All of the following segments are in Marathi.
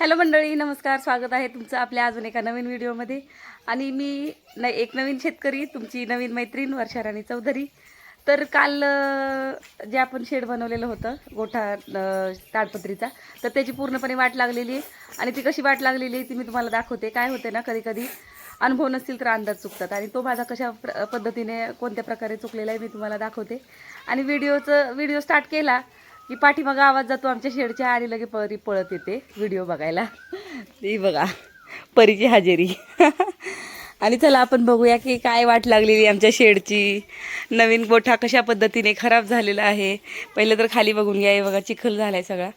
हॅलो मंडळी नमस्कार स्वागत आहे तुमचं आपल्या अजून एका नवीन व्हिडिओमध्ये. आणि मी न एक नवीन शेतकरी तुमची नवीन मैत्रीण वर्षा राणी चौधरी. तर काल जे आपण शेड बनवलेलं होतं गोठा ताडपत्रीचा तर त्याची पूर्णपणे वाट लागलेली आहे. आणि ती कशी वाट लागलेली आहे ती मी तुम्हाला दाखवते. काय होते ना कधी कधी अनुभव नसतील तर अंदाज चुकतात. आणि तो माझा कशा प्र पद्धतीने कोणत्या प्रकारे चुकलेला आहे मी तुम्हाला दाखवते. आणि व्हिडिओचं व्हिडिओ स्टार्ट केला की पाठीमागा आवाज जातो आमच्या शेडच्या आणि लगे परी पळत येते. व्हिडिओ बघायला. ती बघा परीची हजेरी. आणि चला आपण बघूया की काय वाट लागलेली आमच्या शेडची. नवीन गोठा कशा पद्धतीने खराब झालेला आहे. पहिलं तर खाली बघून घ्या हे बघा चिखल झाला आहे सगळा.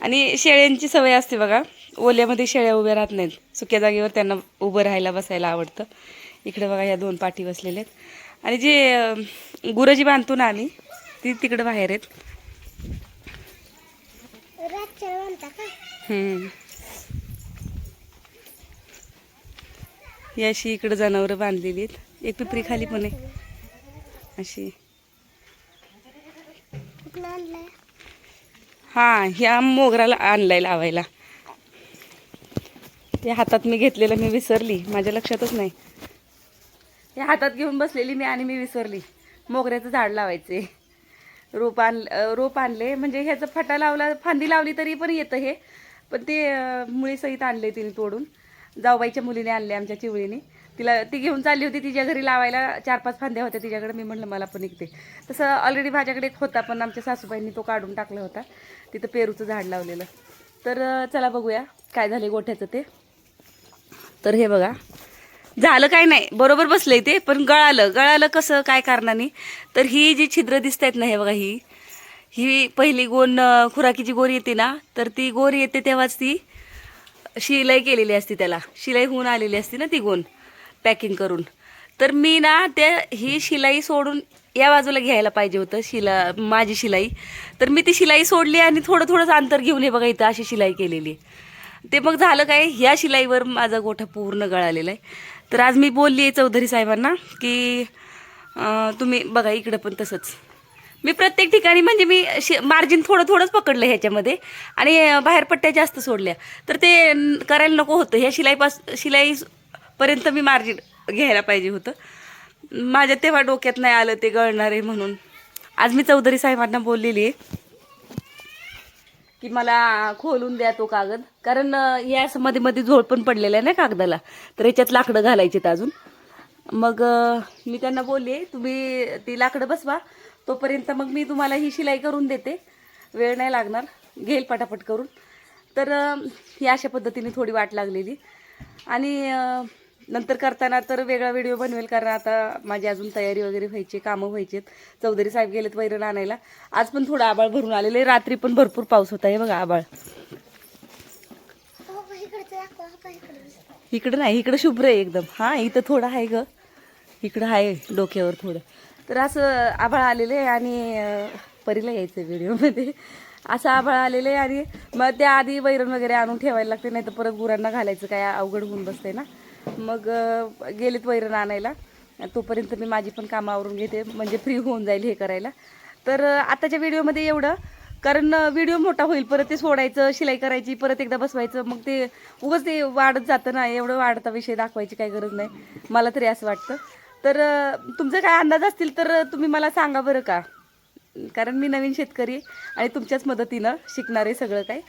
आणि शेळ्यांची सवय असते बघा ओल्यामध्ये शेळ्या उभ्या राहत नाहीत. सुक्या जागेवर त्यांना उभं राहायला बसायला आवडतं. इकडे बघा ह्या दोन पाठी बसलेल्या आहेत. आणि जे अं, गुरं जी बांधतो ना आम्ही ती तिकडं बाहेर आहेत. हम्म. ही अशी इकडं जनावरं बांधलेली आहेत. एक पिपरी खाली पण आहे. अशी. हा ह्या मोगराला आणलाय लावायला. ते हातात मी घेतलेलं मी विसरली. माझ्या लक्षातच नाही. हे हातात घेऊन बसलेली मी आणि मी विसरली. मोगऱ्याचं झाड लावायचे रोप आण रोप आणले. म्हणजे ह्याचं फटा लावला फांदी लावली तरी पण येतं हे. पण ते मुळीसहित आणले तिने तोडून. जाऊबाईच्या मुलीने आणले आमच्या चिवळीने. तिला ती घेऊन चालली होती तिच्या घरी लावायला. चार पाच फांद्या होत्या तिच्याकडे. मी म्हटलं मला पण निघते तसं ऑलरेडी माझ्याकडे एक होता पण आमच्या सासूबाईंनी तो काढून टाकला होता. तिथं पेरूचं झाड लावलेलं. तर चला बघूया. काय झाले गोठ्याचं ते. तर हे बघा. झालं काय नाही. बरोबर बसलंय ते पण गळालं. गळालं कसं? काय कारणाने? तर ही जी छिद्र दिसत आहेत ना हे बघा ही ही पहिली गोण खुराकीची गोर येते ना तर ती गोर येते तेव्हाच ती शिलाई केलेली असते त्याला. शिलाई होऊन आलेली असते ना ती गोण पॅकिंग करून. तर मी ना त्या ही शिलाई सोडून या बाजूला घ्यायला पाहिजे होतं शिला माझी शिलाई. तर मी ती शिलाई सोडली आणि थोडं थोडंच अंतर घेऊन हे बघा इथं अशी शिलाई केलेली. आहे ते मग झालं काय ह्या शिलाईवर माझा गोठा पूर्ण गळालेला आहे. तर आज मी बोलली आहे चौधरी साहेबांना की तुम्ही बघा इकडं पण तसंच. मी प्रत्येक ठिकाणी म्हणजे मी शि मार्जिन थोडं थोडंच पकडलं ह्याच्यामध्ये आणि बाहेर पट्ट्या जास्त सोडल्या. तर ते करायला नको होतं. ह्या शिलाईपास शिलाईपर्यंत मी मार्जिन घ्यायला पाहिजे होतं. माझ्या तेव्हा डोक्यात नाही आलं ते गळणार आहे म्हणून. आज मी चौधरी साहेबांना बोललेली आहे. की मला खोलून द्या तो कागद. कारण अं, असं मध्ये मध्ये झोळ पण पडलेला आहे ना कागदाला. तर याच्यात लाकडं घालायचेत अजून. मग मी त्यांना बोलले तुम्ही ती लाकडं बसवा. तोपर्यंत मग मी तुम्हाला ही शिलाई करून देते. वेळ नाही लागणार. घेईल पटापट करून. तर ही अशा पद्धतीने थोडी वाट लागलेली. आणि नंतर करताना तर वेगळा व्हिडिओ बनवेल कारण आता माझी अजून तयारी वगैरे व्हायची कामं व्हायचीत. चौधरी साहेब गेलेत वैरण आणायला. आज पण थोडं आबाळ भरून आलेलं आहे. रात्री पण भरपूर पाऊस होता हे बघा आबाळ. इकडं नाही इकडं शुभ्र आहे एकदम. हां इथं थोडं आहे ग. इकडं आहे डोक्यावर थोडं. तर असं आभाळ आलेलं आहे आणि परीला यायचं व्हिडिओमध्ये. असं आभाळ आलेलं आहे आणि मग त्या आधी वैरण वगैरे आणून ठेवायला लागते नाही तर परत गुरांना घालायचं काय अवघड होऊन बसते ना. मग गेलेत वैरण आणायला. तोपर्यंत मी माझी पण कामं आवरून घेते म्हणजे फ्री होऊन जाईल हे करायला. तर आताच्या व्हिडिओमध्ये एवढं. कारण व्हिडिओ मोठा होईल परत ते सोडायचं शिलाई करायची परत एकदा बसवायचं मग ते उगाच ते वाढत जातं ना एवढं वाढता विषय दाखवायची काही गरज नाही. मला तरी असं वाटतं. तर तुमचं तुमचे काय अंदाज असतील तर तुम्ही मला सांगा बरं का? कारण मी नवीन शेतकरी आणि तुमच्याच मदतीनं शिकणार आहे सगळं काय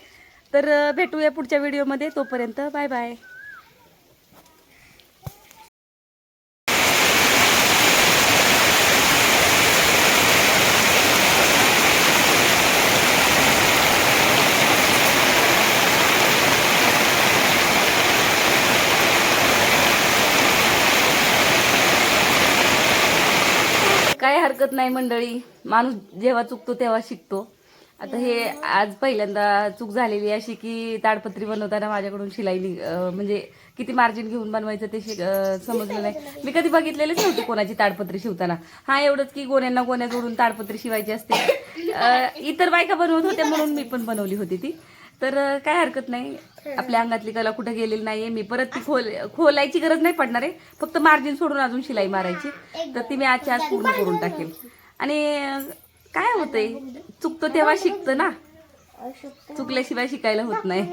तर भेटूया पुढच्या व्हिडिओमध्ये. तोपर्यंत बाय बाय. काही हरकत नाही मंडळी. माणूस जेव्हा चुकतो तेव्हा शिकतो. आता हे आज पहिल्यांदा चूक झालेली अशी की ताडपत्री बनवताना माझ्याकडून शिलाई म्हणजे किती मार्जिन घेऊन बनवायचं ते शिक- समजलं नाही. मी कधी बघितलेलेच नव्हते कोणाची ताडपत्री शिवताना. हा एवढंच की गोण्यांना गोण्या जोडून ताडपत्री शिवायची असते. इतर बायका बनवत होत्या म्हणून मी पण बनवली होती ती. तर काय हरकत नाही. आपल्या अंगातली कला कुठे गेलेली नाहीये. मी परत ती खोल खोलायची गरज नाही पडणार आहे. फक्त मार्जिन सोडून अजून शिलाई मारायची. तर ती मी आजच्या आज पूर्ण करून टाकेल. आणि काय होतंय? चुकतो तेव्हा शिकतं ना. चुकल्याशिवाय शिकायला होत नाही.